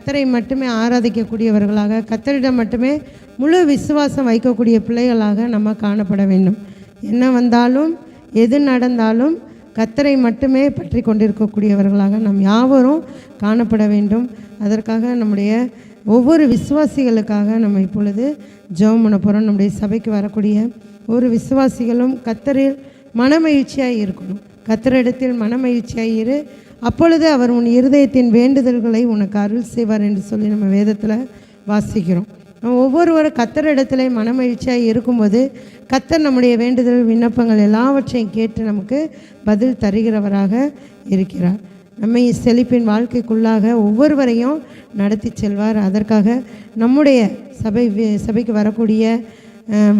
கத்தரை மட்டுமே ஆராதிக்கக்கூடியவர்களாக கத்தரிடம் மட்டுமே முழு விசுவாசம் வைக்கக்கூடிய பிள்ளைகளாக நம்ம காணப்பட வேண்டும். என்ன வந்தாலும் எது நடந்தாலும் கத்தரை மட்டுமே பற்றி கொண்டிருக்கக்கூடியவர்களாக நாம் யாவரும் காணப்பட வேண்டும். அதற்காக நம்முடைய ஒவ்வொரு விசுவாசிகளுக்காக நம்ம இப்பொழுது ஜெபம் பண்ண போகிறோம் நம்முடைய சபைக்கு வரக்கூடிய ஒரு விசுவாசிகளும் கத்தரில் மனமகிழ்ச்சியாக இருக்கணும். கத்தரிடத்தில் மனமகிழ்ச்சியாக இரு. அப்பொழுது அவர் உன் இருதயத்தின் வேண்டுதல்களை உனக்கு அருள் செய்வார் என்று சொல்லி நம்ம வேதத்தில் வாசிக்கிறோம். நம்ம ஒவ்வொருவரும் கத்தர் இடத்துல மனமகிழ்ச்சியாக இருக்கும்போது கத்தர் நம்முடைய வேண்டுதல் விண்ணப்பங்கள் எல்லாவற்றையும் கேட்டு நமக்கு பதில் தருகிறவராக இருக்கிறார். நம்மை செழிப்பின் வாழ்க்கைக்குள்ளாக ஒவ்வொருவரையும் நடத்தி செல்வார். அதற்காக நம்முடைய சபை சபைக்கு வரக்கூடிய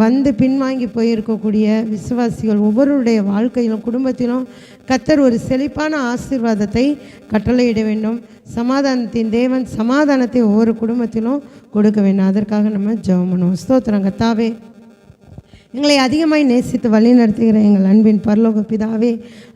வந்து பின்வாங்கி போயிருக்கக்கூடிய விசுவாசிகள் ஒவ்வொருடைய வாழ்க்கையிலும் குடும்பத்திலும் கத்தர் ஒரு செழிப்பான ஆசீர்வாதத்தை கட்டளையிட வேண்டும். சமாதானத்தின் தேவன் சமாதானத்தை ஒவ்வொரு குடும்பத்திலும் கொடுக்க வேண்டும். அதற்காக நம்ம ஜெபம் பண்ணுவோம் ஸ்தோத்திரம் கத்தாவே. எங்களை அதிகமாய் நேசித்து வழி நடத்துகிற எங்கள் அன்பின் பரலோக பிதாவே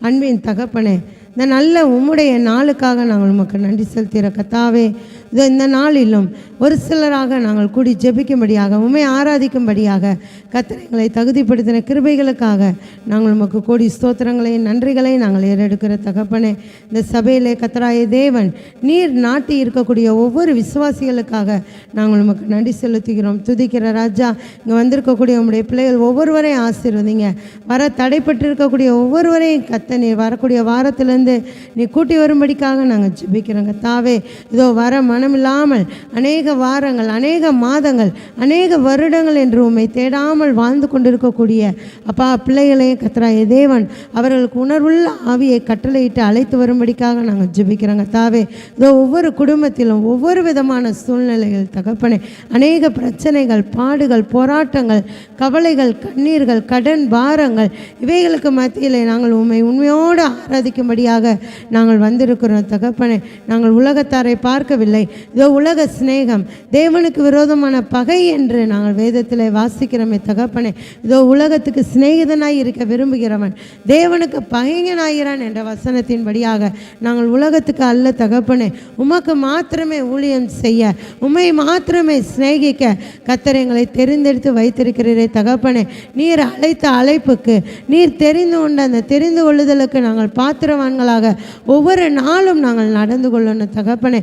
அன்பின் தகப்பனே இந்த நல்ல உம்முடைய நாளுக்காக நாங்கள் உமக்கு நன்றி செலுத்துகிற கத்தாவே இதோ இந்த நாளிலும் ஒரு சிலராக நாங்கள் கூடி ஜெபிக்கும்படியாக உண்மை ஆராதிக்கும்படியாக கத்தர் தகுதிப்படுத்தின கிருபைகளுக்காக நாங்கள் உமக்கு கோடி ஸ்தோத்திரங்களையும் நன்றிகளையும் நாங்கள் ஏறெடுக்கிற தகப்பனே இந்த சபையிலே கத்தராய தேவன் நீர் நாட்டி இருக்கக்கூடிய ஒவ்வொரு விசுவாசிகளுக்காக நாங்கள் உமக்கு நன்றி செலுத்துகிறோம். துதிக்கிற ராஜா இங்கே வந்திருக்கக்கூடிய உங்களுடைய பிள்ளைகள் ஒவ்வொருவரையும் ஆசீர்வதிங்க. வர தடைப்பட்டு இருக்கக்கூடிய ஒவ்வொருவரையும் கத்த நீர் வரக்கூடிய வாரத்திலேருந்து நீ கூட்டி வரும்படிக்காக நாங்கள் ஜெபிக்கிறோங்க. தாவே இதோ வர இல்லாமல் அநேக வாரங்கள் அநேக மாதங்கள் அநேக வருடங்கள் என்று உண்மை தேடாமல் வாழ்ந்து கொண்டிருக்கக்கூடிய அப்பா பிள்ளைகளையும் கத்தராய தேவன் அவர்களுக்கு உணர்வுள்ள ஆவியை கட்டளையிட்டு அழைத்து வரும்படிக்காக நாங்கள் ஜெபிக்கிறோங்க தாவே இதோ ஒவ்வொரு குடும்பத்திலும் ஒவ்வொரு விதமான சூழ்நிலைகள் தகப்பனே அநேக பிரச்சனைகள் பாடுகள் போராட்டங்கள் கவலைகள் கண்ணீர்கள் கடன் பாரங்கள் இவைகளுக்கு மத்தியில் நாங்கள் உண்மை உண்மையோடு ஆராதிக்கும்படியாக நாங்கள் வந்திருக்கிறோம். தகப்பனே நாங்கள் உலகத்தாரை பார்க்கவில்லை இதோ உலக சிநேகம் தேவனுக்கு விரோதமான பகை என்று நாங்கள் வேதத்தில் வாசிக்கிறோமே தகப்பனே. இதோ உலகத்துக்கு சிநேகிதனாய் இருக்க விரும்புகிறவன் தேவனுக்கு பகைஞனாகிறான் என்ற வசனத்தின்படியாக நாங்கள் உலகத்துக்கு அல்ல தகப்பனே. உமக்கு மாத்திரமே ஊழியம் செய்ய உம்மை மாத்திரமே சிநேகிக்க கத்தர் எங்களை தெரிந்தெடுத்து வைத்திருக்கிறீரே தகப்பனே. நீர் அழைத்த அழைப்புக்கு நீர் தெரிந்து கொண்ட அந்த தெரிந்து கொள்ளுதலுக்கு நாங்கள் பாத்திரவான்களாக ஒவ்வொரு நாளும் நாங்கள் நடந்து கொள்ளணும் தகப்பனே.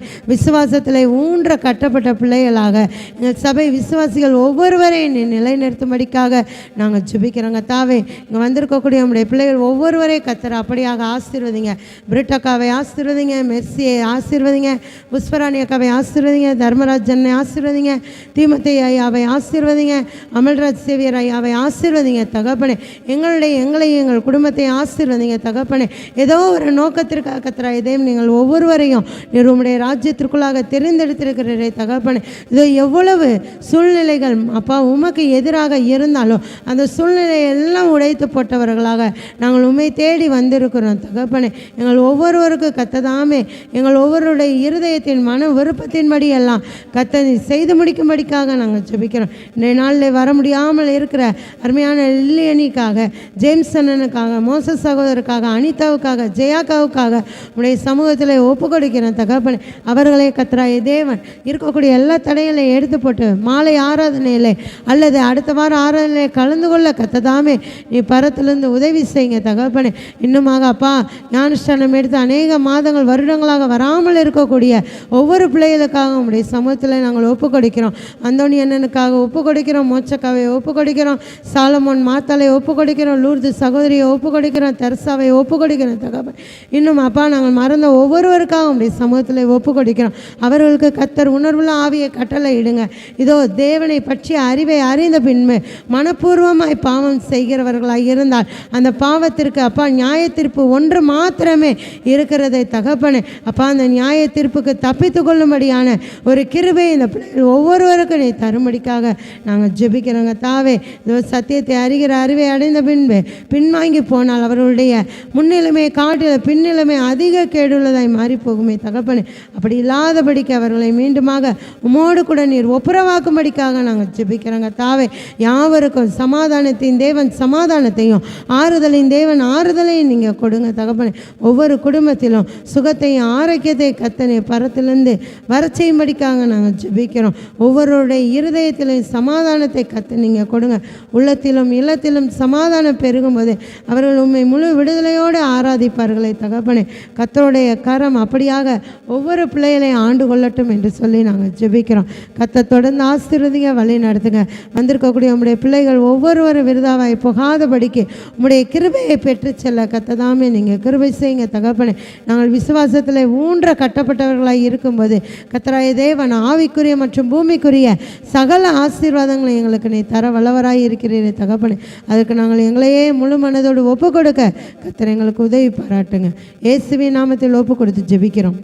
விசுவாசத்தில் ஊன்ற கட்டப்பட்ட பிள்ளைகளாக எங்கள் சபை விசுவாசிகள் ஒவ்வொருவரையும் நிலைநிறுத்தும்படிக்காக நாங்கள் ஜுபிக்கிறோங்க. தாவே இங்கே வந்திருக்கக்கூடிய நம்முடைய பிள்ளைகள் ஒவ்வொருவரையும் கத்துற அப்படியாக ஆசீர்வதிங்க. பிரிட்டக்காவை ஆசீர்வதிங்க மெர்சியை ஆசீர்வதிங்க புஷ்பராணி அக்காவை ஆசீர்வதிங்க தர்மராஜனை ஆசீர்வதிங்க தீமத்தை ஐயாவை ஆசீர்வதிங்க அமல்ராஜ் சேவியர் ஐயாவை ஆசீர்வதிங்க. தகப்பனே எங்களுடைய எங்களையும் எங்கள் குடும்பத்தை ஆசீர்வதிங்க. தகப்பனே ஏதோ ஒரு நோக்கத்திற்காக கத்துறா இதையும் நீங்கள் ஒவ்வொருவரையும் நீர் உம்முடைய ராஜ்யத்திற்குள்ளாக தெரிந்தெடுத்திருக்கிறே தகப்பனே. இதோ எவ்வளவு சூழ்நிலைகள் அப்பா உமக்கு எதிராக இருந்தாலும் அந்த சூழ்நிலையை எல்லாம் உடைத்து போட்டவர்களாக நாங்கள் உண்மை தேடி வந்திருக்கிறோம் தகப்பனே. எங்கள் ஒவ்வொருவருக்கும் கத்ததாமே. எங்கள் ஒவ்வொருடைய இருதயத்தின் மன விருப்பத்தின்படி எல்லாம் கத்த செய்து முடிக்கும்படிக்காக நாங்கள் ஜெபிக்கிறோம். இன்றைய நாளில் வர முடியாமல் இருக்கிற அருமையான லில்லியனிக்காக ஜேம்ஸ் அண்ணனுக்காக மோச சகோதரருக்காக அனிதாவுக்காக ஜெயாக்காவுக்காக உடைய சமூகத்தில் ஒப்பு கொடுக்கிறேன் தகப்பனே. அவர்களை கத்தராய தேவன். இருக்கக்கூடிய எல்லா தடைகளையும் எடுத்து போட்டு மாலை ஆராதனையில் அல்லது அடுத்த வாரம் ஆராதனையில் கலந்து கொள்ள கத்ததாமே நீ பரத்துலேருந்து உதவி செய்யுங்க தகப்பனே. இன்னுமாக அப்பா ஞானஸ்தானம் எடுத்து அநேக மாதங்கள் வருடங்களாக வராமல் இருக்கக்கூடிய ஒவ்வொரு பிள்ளைகளுக்காக உடைய சமூகத்தில் நாங்கள் ஒப்பு கொடுக்கிறோம் அந்தோணி அண்ணனுக்காக ஒப்பு கொடுக்கிறோம் மோச்சக்காவை ஒப்பு கொடுக்கிறோம் சாலமோன் மாத்தாலை ஒப்பு கொடுக்கிறோம் லூர்து சகோதரியை ஒப்பு கொடுக்கிறோம் தெரசாவை ஒப்பு கொடுக்கிறோம் தகப்பன். இன்னும் அப்பா நாங்கள் மறந்த ஒவ்வொருவருக்காக உடைய சமூகத்தில் ஒப்பு கொடுக்கிறோம் அவர்களுக்கு கத்தர் உணர்வுள்ள ஆவியை கட்டளை இடுங்க. இதோ தேவனை பற்றிய அறிவை அறிந்த பின்பு மனப்பூர்வமாய் பாவம் செய்கிறவர்களாக இருந்தால் அந்த பாவத்திற்கு அப்பா நியாய தீர்ப்பு ஒன்று மாத்திரமே இருக்கிறதை தகப்பனே. அப்பா அந்த நியாய தீர்ப்புக்கு தப்பித்து கொள்ளும்படியான ஒரு கிருபை இந்த பிள்ளைகள் ஒவ்வொருவருக்கும் நீ தரும்படிக்காக நாங்கள் ஜெபிக்கிறோங்க தாவே இதோ சத்தியத்தை அறிகிற அறிவை அடைந்த பின்பு பின்வாங்கி போனால் அவர்களுடைய முன்னிலைமை காட்டில பின்னிலைமை அதிக கேடுள்ளதாய் மாறி போகுமே தகப்பனே. அப்படி இல்லாதபடிக்கு அவர்களை மீண்டுமாக உமோடு கூட நீர் ஒப்புரவாக்கும்படிக்காக நாங்கள் ஜெபிக்கிறோங்க. தாவே யாவருக்கும் சமாதானத்தின் தேவன் சமாதானத்தையும் ஆறுதலின் தேவன் ஆறுதலையும் நீங்கள் கொடுங்க. தகப்பனே ஒவ்வொரு குடும்பத்திலும் சுகத்தையும் ஆரோக்கியத்தை கத்தனை பரத்திலிருந்து வர செய்யும்படிக்காக நாங்கள் ஜெபிக்கிறோம். ஒவ்வொருடைய இருதயத்திலையும் சமாதானத்தை கத்து நீங்கள் கொடுங்க. உள்ளத்திலும் இல்லத்திலும் சமாதானம் பெருகும்போது அவர்கள் உண்மை முழு விடுதலையோடு ஆராதிப்பார்களே தகப்பனே. கத்தருடைய கரம் அப்படியாக ஒவ்வொரு பிள்ளைகளையும் ஆண்டு கொள்ளட்டும் என்று சொல்லி நாங்கள் ஜெபிக்கிறோம். கத்தை தொடர்ந்து ஆசீர்வதிங்க வழி நடத்துங்க. வந்திருக்கக்கூடிய உங்களுடைய பிள்ளைகள் ஒவ்வொருவரும் விருதாவாய் புகாதபடிக்கு உங்களுடைய கிருபையை பெற்று செல்ல கத்ததாமே நீங்கள் கிருபை செய்யுங்க தகப்பனே. நாங்கள் விசுவாசத்தில் ஊன்ற கட்டப்பட்டவர்களாக இருக்கும்போது கத்தராய தேவன் ஆவிக்குரிய மற்றும் பூமிக்குரிய சகல ஆசீர்வாதங்களை எங்களுக்கு நீ தர வல்லவராய் இருக்கிறீரே தகப்பனே. அதுக்கு நாங்கள் எங்களையே முழு மனதோடு ஒப்பு கொடுக்க கத்தர் எங்களுக்கு உதவி பாராட்டுங்க. இயேசுவின் நாமத்தில் ஒப்பு கொடுத்து ஜெபிக்கிறோம்.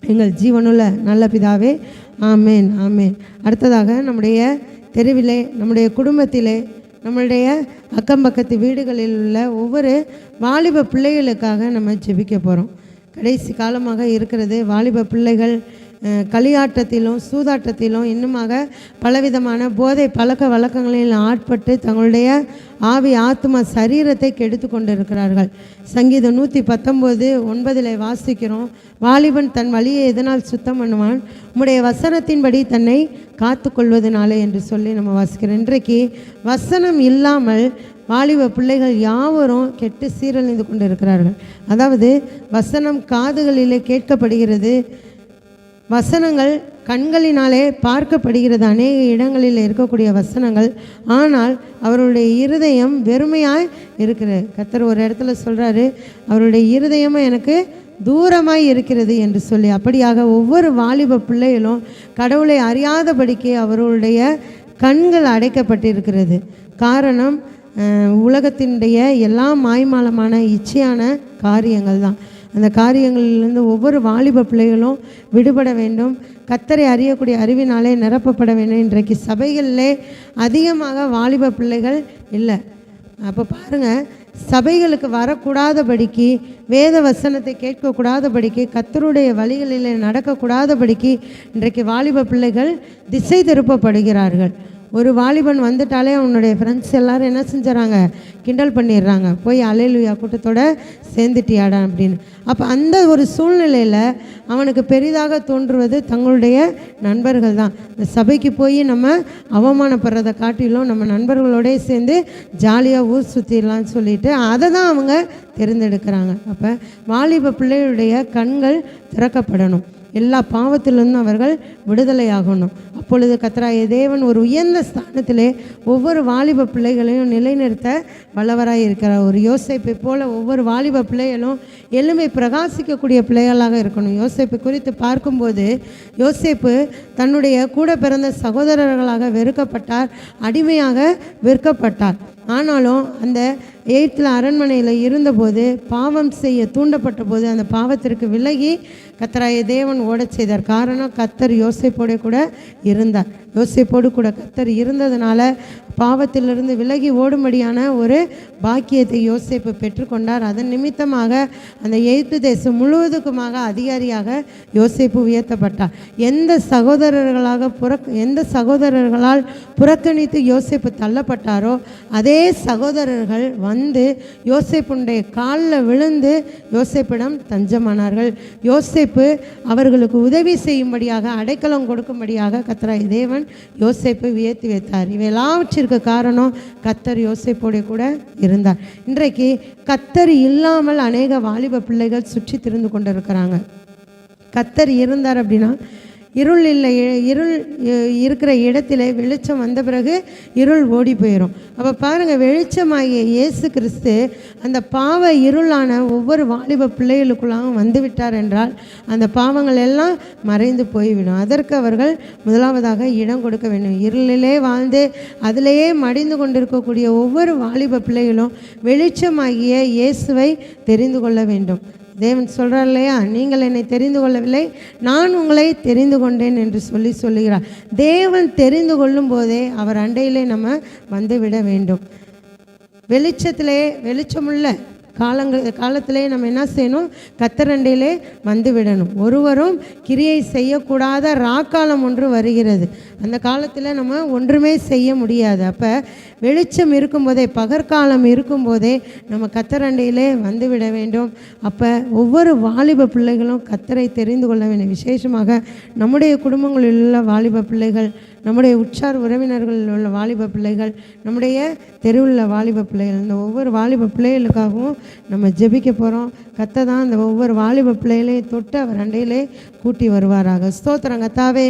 எங்கள் ஜீவனுள்ள நல்ல பிதாவே ஆமேன் ஆமேன். அடுத்ததாக நம்முடைய தெருவிலே நம்முடைய குடும்பத்திலே நம்மளுடைய அக்கம் பக்கத்து வீடுகளில் உள்ள ஒவ்வொரு வாலிப பிள்ளைகளுக்காக நம்ம ஜெபிக்க போகிறோம் கடைசி காலமாக இருக்கிறது வாலிப பிள்ளைகள் களியாட்டத்திலும் சூதாட்டத்திலும் இன்னுமாக பலவிதமான போதை பழக்க வழக்கங்களில் ஆட்பட்டு தங்களுடைய ஆவி ஆத்மா சரீரத்தை கெடுத்து கொண்டிருக்கிறார்கள். சங்கீதம் நூற்றி பத்தொம்போது ஒன்பதில் வாசிக்கிறோம் வாலிபன் தன் வழியை எதனால் சுத்தம் பண்ணுவான்? உம்முடைய வசனத்தின்படி தன்னை காத்து கொள்வதனாலே என்று சொல்லி நம்ம வாசிக்கிறோம். இன்றைக்கு வசனம் இல்லாமல் வாலிப பிள்ளைகள் யாவரும் கெட்டு சீரழிந்து கொண்டு இருக்கிறார்கள் அதாவது வசனம் காதுகளிலே கேட்கப்படுகிறது வசனங்கள் கண்களினாலே பார்க்கப்படுகிறது. அநேக இடங்களில் இருக்கக்கூடிய வசனங்கள். ஆனால் அவருடைய இருதயம் வெறுமையாக இருக்கிறது. கத்தர் ஒரு இடத்துல சொல்கிறாரு அவருடைய இருதயமும் எனக்கு தூரமாய் இருக்கிறது என்று சொல்லி. அப்படியாக ஒவ்வொரு வாலிப பிள்ளைகளும் கடவுளை அறியாதபடிக்கு அவர்களுடைய கண்கள் அடைக்கப்பட்டிருக்கிறது. காரணம் உலகத்தினுடைய எல்லா மாய்மாலமான இச்சையான காரியங்கள் தான் அந்த காரியங்களிலிருந்து ஒவ்வொரு வாலிப பிள்ளைகளும் விடுபட வேண்டும். கத்தரை அறியக்கூடிய அறிவினாலே நிரப்பப்பட வேண்டும். இன்றைக்கு சபைகளிலே அதிகமாக வாலிப பிள்ளைகள் இல்லை. அப்போ பாருங்கள் சபைகளுக்கு வரக்கூடாதபடிக்கு வேத வசனத்தை கேட்கக்கூடாதபடிக்கு கத்தருடைய வழிகளில் நடக்கக்கூடாதபடிக்கு இன்றைக்கு வாலிப பிள்ளைகள் திசை திருப்பப்படுகிறார்கள். ஒரு வாலிபன் வந்துட்டாலே அவனுடைய ஃப்ரெண்ட்ஸ் எல்லாரும் என்ன செஞ்சுறாங்க? கிண்டல் பண்ணிடுறாங்க. போய் அலையிலுயா கூட்டத்தோட சேர்ந்துட்டியாடா அப்படின்னு. அப்போ அந்த ஒரு சூழ்நிலையில் அவனுக்கு பெரிதாக தோன்றுவது தங்களுடைய நண்பர்கள் தான். இந்த சபைக்கு போய் நம்ம அவமானப்படுறதை காட்டிலும் நம்ம நண்பர்களோடய சேர்ந்து ஜாலியாக ஊர் சுற்றிடலாம்னு சொல்லிட்டு அதை தான் அவங்க தேர்ந்தெடுக்கிறாங்க. அப்போ வாலிப பிள்ளைகளுடைய கண்கள் திறக்கப்படணும். எல்லா பாவத்திலிருந்தும் அவர்கள் விடுதலை ஆகணும் அப்பொழுது கத்தராய தேவன் ஒரு உயர்ந்த ஸ்தானத்திலே ஒவ்வொரு வாலிப பிள்ளைகளையும் நிலைநிறுத்த வல்லவராய் இருக்கிறார். ஒரு யோசேப்பை போல ஒவ்வொரு வாலிப பிள்ளைகளும் எளிமை பிரகாசிக்கக்கூடிய பிள்ளைகளாக இருக்கணும். யோசிப்பை குறித்து பார்க்கும்போது யோசேப்பு தன்னுடைய கூட பிறந்த சகோதரர்களாக வெறுக்கப்பட்டார் அடிமையாக விற்கப்பட்டார் ஆனாலும் அந்த எயித்தில் அரண்மனையில் இருந்தபோது பாவம் செய்ய தூண்டப்பட்ட போது அந்த பாவத்திற்கு விலகி கத்தராய தேவன் ஓடச் செய்தார். காரணம் கத்தர் யோசிப்போட கூட இருந்தார். யோசிப்போடு கூட கத்தர் இருந்ததுனால பாவத்திலிருந்து விலகி ஓடும்படியான ஒரு பாக்கியத்தை யோசேப்பு பெற்றுக்கொண்டார். அதன் நிமித்தமாக அந்த எய்த்து தேசம் முழுவதுக்குமாக அதிகாரியாக யோசேப்பு உயர்த்தப்பட்டார். எந்த சகோதரர்களாக புறக் எந்த சகோதரர்களால் புறக்கணித்து யோசேப்பு தள்ளப்பட்டாரோ அதே சகோதரர்கள் வந்து யோசேப்புடைய காலில் விழுந்து யோசேப்பிடம் தஞ்சமானார்கள். யோசேப்பு யோசேப்பு அவர்களுக்கு உதவி செய்யும்படியாக அடைக்கலம் கொடுக்கும்படியாக கத்தராய் தேவன் யோசேப்பை உயர்த்தி வைத்தார். இவையெல்லாவற்றிற்கு காரணம் கத்தர் யோசேப்போட கூட இருந்தார். இன்றைக்கு கத்தர் இல்லாமல் அநேக வாலிப பிள்ளைகள் சுற்றி திரிந்து கொண்டிருக்கிறாங்க. கத்தர் இருந்தார் அப்படின்னா இருள் இல்லை இருள் இருக்கிற இடத்துல வெளிச்சம் வந்த பிறகு இருள் ஓடி போயிடும் அப்போ பாருங்கள் வெளிச்சமாகிய இயேசு கிறிஸ்து அந்த பாவ இருளான ஒவ்வொரு வாலிப பிள்ளைகளுக்குள்ளாகவும் வந்து விட்டார் என்றால் அந்த பாவங்கள் எல்லாம் மறைந்து போய்விடும். அதற்கு அவர்கள் முதலாவதாக இடம் கொடுக்க வேண்டும். இருளிலே வாழ்ந்து அதிலேயே மடிந்து கொண்டிருக்கக்கூடிய ஒவ்வொரு வாலிப பிள்ளைகளும் வெளிச்சமாகிய இயேசுவை தெரிந்து கொள்ள வேண்டும். தேவன் சொல்கிறார் இல்லையா? நீங்கள் என்னை தெரிந்து கொள்ளவில்லை நான் உங்களை தெரிந்து கொண்டேன் என்று சொல்லி சொல்லுகிறார். தேவன் தெரிந்து கொள்ளும் போதே அவர் அண்டையிலே நம்ம வந்து விட வேண்டும். வெளிச்சத்திலே வெளிச்சமுள்ள காலங்கள் காலத்திலே நம்ம என்ன செய்யணும்? கத்தரண்டையிலே வந்து விடணும். ஒருவரும் கிரியை செய்யக்கூடாத ராக்காலம் ஒன்று வருகிறது. அந்த காலத்தில் நம்ம ஒன்றுமே செய்ய முடியாது. அப்போ வெளிச்சம் இருக்கும்போதே பகற்காலம் இருக்கும்போதே நம்ம கத்தரண்டையிலே வந்து விட வேண்டும். அப்போ ஒவ்வொரு வாலிப பிள்ளைகளும் கத்தரை தெரிந்து கொள்ள வேண்டும் விசேஷமாக நம்முடைய குடும்பங்களில் உள்ள வாலிப பிள்ளைகள் நம்முடைய உற்றார் உறவினர்களில் உள்ள வாலிப பிள்ளைகள் நம்முடைய தெருவில் வாலிப பிள்ளைகள் இந்த ஒவ்வொரு வாலிப பிள்ளைகளுக்காகவும் நம்ம ஜெபிக்க போகிறோம் கத்தை தான் இந்த ஒவ்வொரு வாலிப பிள்ளைகளையும் தொட்டு அவர் அண்டையிலே கூட்டி வருவாராக. ஸ்தோத்திரம் கத்தாவே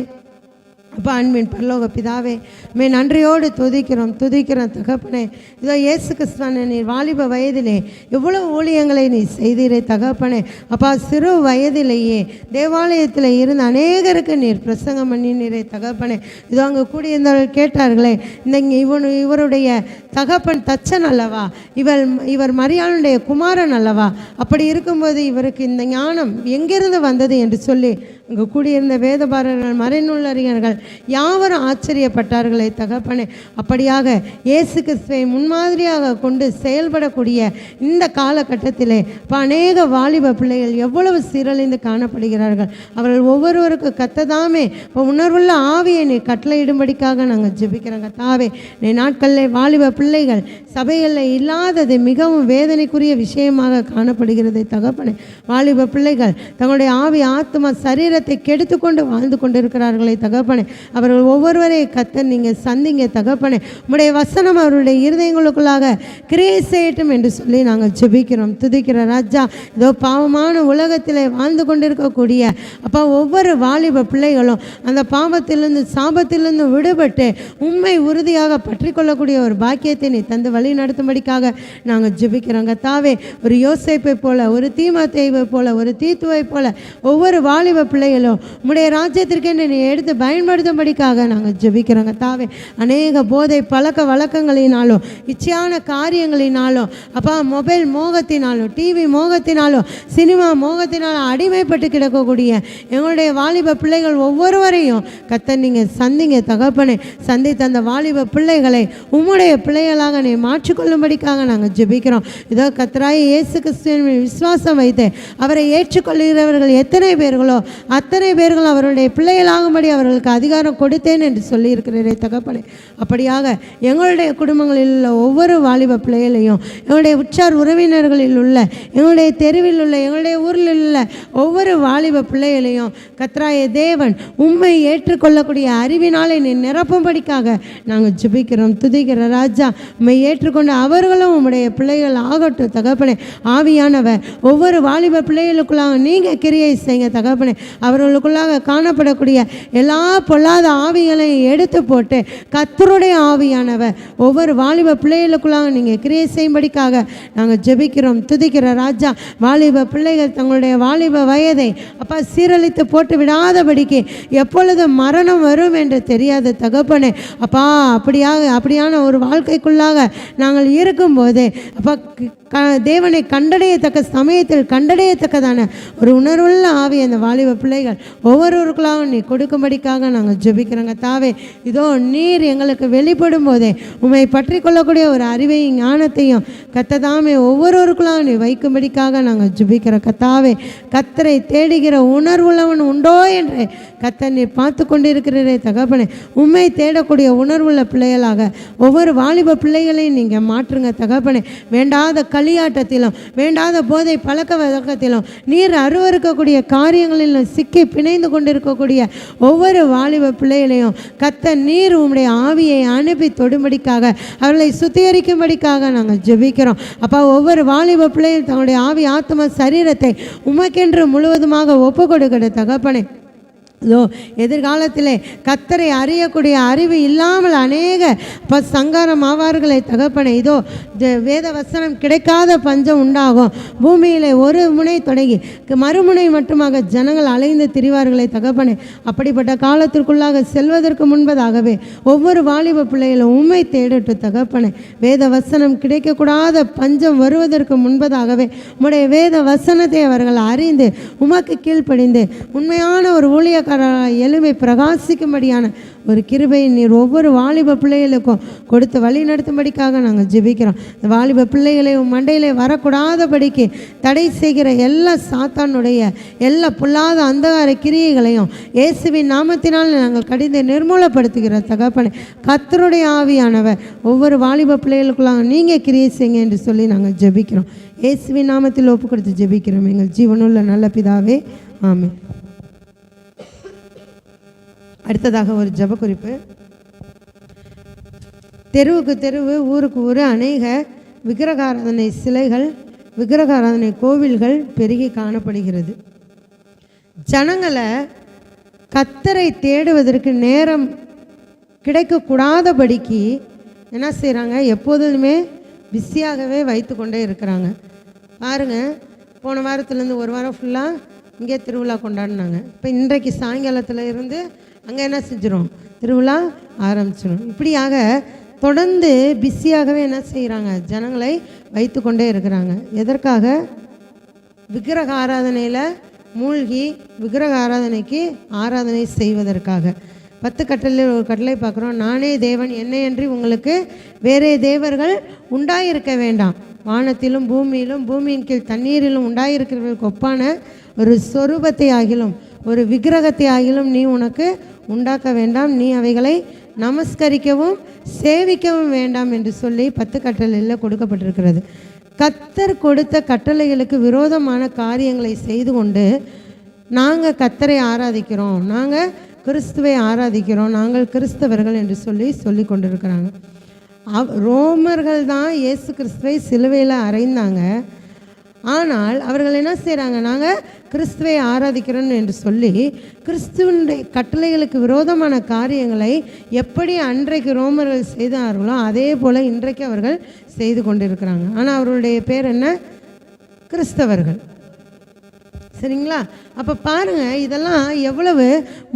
அப்பா அன்பின் பரலோக பிதாவே மே நன்றியோடு துதிக்கிறோம் துதிக்கிறோம் தகப்பனே. இதோ இயேசு கிறிஸ்தான நீர் வாலிப வயதிலே எவ்வளோ ஊழியங்களை நீ செய்தீரே தகப்பனே. அப்பா சிறு வயதிலேயே தேவாலயத்தில் இருந்த அநேகருக்கு நீர் பிரசங்கம் பண்ணினீரே தகப்பனே. இதோ அங்கே கூடியிருந்தவர்கள் கேட்டார்களே இந்த இவன் இவனு இவருடைய தகப்பன் தச்சன் அல்லவா? இவர் இவர் மரியாளுடைய குமாரன் அல்லவா? அப்படி இருக்கும்போது இவருக்கு இந்த ஞானம் எங்கிருந்து வந்தது என்று சொல்லி இங்கே கூடியிருந்த வேதபாரர்கள் மறைநூலறிஞர்கள் யாவரும் ஆச்சரியப்பட்டார்களே தகப்பனே. அப்படியாக இயேசு கிறிஸ்துவை முன்மாதிரியாக கொண்டு செயல்படக்கூடிய இந்த காலகட்டத்திலே இப்போ அநேக வாலிப பிள்ளைகள் எவ்வளவு சீரழிந்து காணப்படுகிறார்கள். அவர்கள் ஒவ்வொருவருக்கு கத்ததாமே இப்போ உணர்வுள்ள ஆவியை நீ கட்டளையிடும்படிக்காக நாங்கள் ஜெபிக்கிறோங்க தாவே நீ நாட்களில் வாலிப பிள்ளைகள் சபைகளில் இல்லாதது மிகவும் வேதனைக்குரிய விஷயமாக காணப்படுகிறது தகப்பனே. வாலிப பிள்ளைகள் தங்களுடைய ஆவி ஆத்மா சரீர சரீரத்தை கெடுத்துக்கொண்டு வாழ்ந்து கொண்டிருக்கிறார்களே தகப்பனே. அவர்கள் ஒவ்வொருவரை கத்த நீங்கள் சந்திங்க தகப்பனே. உம்முடைய வசனம் அவருடைய இருதயங்களுக்குள்ளாக கிரியை செய்யட்டும் என்று சொல்லி நாங்கள் ஜெபிக்கிறோம். துதிக்கிற ராஜா இதோ பாவமான உலகத்தில் வாழ்ந்து கொண்டிருக்கக்கூடிய அப்பா ஒவ்வொரு வாலிப பிள்ளைகளும் அந்த பாவத்திலிருந்து சாபத்திலிருந்து விடுபட்டு உண்மை உறுதியாக பற்றி கொள்ளக்கூடிய ஒரு பாக்கியத்தை நீ தந்து வழி நடத்தும்படிக்காக நாங்கள் ஜெபிக்கிறோங்க தாவே ஒரு யோசிப்பை போல ஒரு தீமத்தேவை போல ஒரு தீத்துவை போல ஒவ்வொரு வாலிப பிள்ளைகளும் உம்முடைய ராஜ்யத்திற்கென்று நீ எடுத்து பயன்படுத்தும்படிக்காக நாங்கள் ஜெபிக்கிறோங்க. தாவே அநேக போதை பழக்க வழக்கங்களினாலும் இச்சையான காரியங்களினாலும் அப்பா மொபைல் மோகத்தினாலும் டிவி மோகத்தினாலும் சினிமா மோகத்தினாலும் அடிமைப்பட்டு கிடக்கக்கூடிய எங்களுடைய வாலிப பிள்ளைகள் ஒவ்வொருவரையும் கத்த நீங்கள் சந்திங்க தகப்பனே சந்தித்த அந்த வாலிப பிள்ளைகளை உம்முடைய பிள்ளைகளாக நீ மாற்றிக்கொள்ளும்படிக்காக நாங்கள் ஜெபிக்கிறோம். இதோ கத்தராய் இயேசு கிறிஸ்துவின் விசுவாசம் வைத்து அவரை ஏற்றுக்கொள்கிறவர்கள் எத்தனை பேர்களோ அத்தனை பேர்களும் அவருடைய பிள்ளைகளாகும்படி அவர்களுக்கு அதிகாரம் கொடுத்தேன் என்று சொல்லியிருக்கிறீரே தகப்பனே. அப்படியாக எங்களுடைய குடும்பங்களில் உள்ள ஒவ்வொரு வாலிப பிள்ளைகளையும் எங்களுடைய உற்றார் உறவினர்களில் உள்ள எங்களுடைய தெருவில் உள்ள எங்களுடைய ஊரில் உள்ள ஒவ்வொரு வாலிப பிள்ளைகளையும் கத்ராய தேவன் உண்மை ஏற்றுக்கொள்ளக்கூடிய அறிவினாலே நீ நிரப்பும்படிக்காக நாங்கள் ஜுபிக்கிறோம். துதிக்கிற ராஜா உண்மை ஏற்றுக்கொண்டு அவர்களும் உம்முடைய பிள்ளைகள் ஆகட்டும் தகப்பனே. ஆவியானவர் ஒவ்வொரு வாலிப பிள்ளைகளுக்குள்ளாக நீங்கள் கிரியை செய்யுங்க தகப்பனே. அவர்களுக்குள்ளாக காணப்படக்கூடிய எல்லா பொல்லாத ஆவிகளையும் எடுத்து போட்டு கத்தருடைய ஆவியானவர். ஒவ்வொரு வாலிப பிள்ளைகளுக்குள்ளாக நீங்கள் கிரியை செய்யும்படிக்காக நாங்கள் ஜெபிக்கிறோம். துதிக்கிற ராஜா வாலிப பிள்ளைகள் தங்களுடைய வாலிப வயதை அப்பா சீரழித்து போட்டு விடாதபடிக்கு எப்பொழுது மரணம் வரும் என்று தெரியாத தகப்பனே அப்பா அப்படியாக அப்படியான ஒரு வாழ்க்கைக்குள்ளாக நாங்கள் இருக்கும்போது அப்பா க தேவனை கண்டடையத்தக்க சமயத்தில் கண்டடையத்தக்கதான ஒரு உணர்வுள்ள ஆவி அந்த வாலிப பிள்ளை பிள்ளைகள் ஒவ்வொருவருக்குள்ளாகவும் நீ கொடுக்கும்படிக்காக நாங்கள் ஜெபிக்கிறோங்க. தாவே இதோ நீர் எங்களுக்கு வெளிப்படும் போதே உண்மை பற்றி கொள்ளக்கூடிய ஒரு அறிவையும் ஞானத்தையும் கத்ததாமே ஒவ்வொருவருக்குள்ளாகவும் நீ வைக்கும்படிக்காக நாங்கள் ஜெபிக்கிறோம். கத்தாவே கத்தரை தேடுகிற உணர்வுள்ளவன் உண்டோ என்று கத்த நீர் பார்த்து கொண்டிருக்கிறீரே தகப்பனே. உண்மை தேடக்கூடிய உணர்வுள்ள பிள்ளைகளாக ஒவ்வொரு வாலிப பிள்ளைகளையும் நீங்கள் மாற்றுங்க தகப்பனே. வேண்டாத களியாட்டத்திலும் வேண்டாத போதை பழக்க வழக்கத்திலும் நீர் அருவருக்கக்கூடிய காரியங்களிலும் சிக்கி பிணைந்து கொண்டிருக்கக்கூடிய ஒவ்வொரு வாலிப பிள்ளைகளையும் கத்த நீர் உம்முடைய ஆவியை அனுப்பி தொடும்படிக்காக அவர்களை சுத்திகரிக்கும்படிக்காக நாங்கள் ஜெபிக்கிறோம். அப்போ ஒவ்வொரு வாலிப பிள்ளையும் தங்களுடைய ஆவி ஆத்மா சரீரத்தை உமக்கென்று முழுவதுமாக ஒப்பு கொடுக்கிற தகப்பனே. இதோ எதிர்காலத்திலே கத்தரை அறியக்கூடிய அறிவு இல்லாமல் அநேக ப சங்காரம் ஆவார்களை தகப்பனை. இதோ வேத வசனம் கிடைக்காத பஞ்சம் உண்டாகும். பூமியில் ஒரு முனை தொடங்கி க- மறுமுனை மட்டுமாக ஜனங்கள் அலைந்து திரிவார்களை தகப்பனை. அப்படிப்பட்ட காலத்திற்குள்ளாக செல்வதற்கு முன்பதாகவே ஒவ்வொரு வாலிப பிள்ளைகளும் உண்மை தேடட்டு தகப்பனை. வேத வசனம் கிடைக்கக்கூடாத பஞ்சம் வருவதற்கு முன்பதாகவே உடைய வேத வசனத்தை அவர்கள் அறிந்து உமக்கு கீழ்ப்படிந்து உண்மையான ஒரு ஊழிய ஊழியக்காரர் எளிமை பிரகாசிக்கும்படியான ஒரு கிருபையை நீர் ஒவ்வொரு வாலிப பிள்ளைகளுக்கும் கொடுத்து வழி நடத்தும்படிக்காக நாங்கள் ஜெபிக்கிறோம். இந்த வாலிப பிள்ளைகளை மண்டையிலே வரக்கூடாதபடிக்கு தடை செய்கிற எல்லா சாத்தானுடைய எல்லா புல்லாத அந்தகார கிரியைகளையும் இயேசுவின் நாமத்தினால் நாங்கள் கடிந்து நிர்மூலப்படுத்துகிற தகப்பனை கத்தருடைய ஆவியானவர் ஒவ்வொரு வாலிப பிள்ளைகளுக்குள்ளாக நீங்கள் கிரியை செய்யுங்க என்று சொல்லி நாங்கள் ஜெபிக்கிறோம். இயேசுவின் நாமத்தில் ஒப்பு கொடுத்து ஜெபிக்கிறோம். எங்கள் ஜீவனுள்ள நல்ல பிதாவே ஆமாம் அடுத்ததாக ஒரு ஜெப குறிப்பு தெருவுக்கு தெருவு ஊருக்கு ஊர் அநேக விக்கிரகாராதனை சிலைகள் விக்கிரகாராதனை கோவில்கள் பெருகி காணப்படுகிறது. ஜனங்களை கத்தரை தேடுவதற்கு நேரம் கிடைக்கக்கூடாதபடிக்கு என்ன செய்கிறாங்க எப்போதுமே பிஸியாகவே வைத்து கொண்டே இருக்கிறாங்க. பாருங்க போன வாரத்துலேருந்து ஒரு வாரம் ஃபுல்லாக இங்கே திருவிழா கொண்டாடினாங்க. இப்போ இன்றைக்கு சாயங்காலத்தில் இருந்து அங்கே என்ன செஞ்சிடும் திருவிழா ஆரம்பிச்சிடும் இப்படியாக தொடர்ந்து பிஸியாகவே என்ன செய்கிறாங்க ஜனங்களை வைத்து கொண்டே இருக்கிறாங்க. எதற்காக? விக்கிரக ஆராதனையில் மூழ்கி விக்கிரக ஆராதனைக்கு ஆராதனை செய்வதற்காக. பத்து கட்டளையில் ஒரு கட்டளை பார்க்குறோம். நானே தேவன் என்னையன்றி உங்களுக்கு வேறே தேவர்கள் உண்டாயிருக்க வேண்டாம். வானத்திலும் பூமியிலும் பூமியின் கீழ் தண்ணீரிலும் உண்டாயிருக்கிறவர்களுக்கு ஒப்பான ஒரு சொரூபத்தை ஆகிலும் ஒரு விக்கிரகத்தை ஆகிலும் நீ உனக்கு உண்டாக்க வேண்டாம். நீ அவைகளை நமஸ்கரிக்கவும் சேவிக்கவும் வேண்டாம் என்று சொல்லி பத்து கட்டளையில் கொடுக்கப்பட்டிருக்கிறது. கத்தர் கொடுத்த கட்டளைகளுக்கு விரோதமான காரியங்களை செய்து கொண்டு நாங்கள் கத்தரை ஆராதிக்கிறோம். நாங்கள் கிறிஸ்துவை ஆராதிக்கிறோம். நாங்கள் கிறிஸ்தவர்கள் என்று சொல்லி சொல்லி கொண்டிருக்கிறாங்க. அவ் ரோமர்கள் தான் இயேசு கிறிஸ்துவை சிலுவையில் அறைந்தாங்க. ஆனால் அவர்கள் என்ன செய்கிறாங்க நாங்கள் கிறிஸ்துவை ஆராதிக்கிறோம் என்று சொல்லி கிறிஸ்துவனுடைய கட்டளைகளுக்கு விரோதமான காரியங்களை எப்படி அன்றைக்கு ரோமர்கள் செய்தார்களோ அதே போல் இன்றைக்கு அவர்கள் செய்து கொண்டிருக்கிறாங்க. ஆனால் அவர்களுடைய பேர் என்ன? கிறிஸ்தவர்கள். சரிங்களா? அப்போ பாருங்கள் இதெல்லாம் எவ்வளவு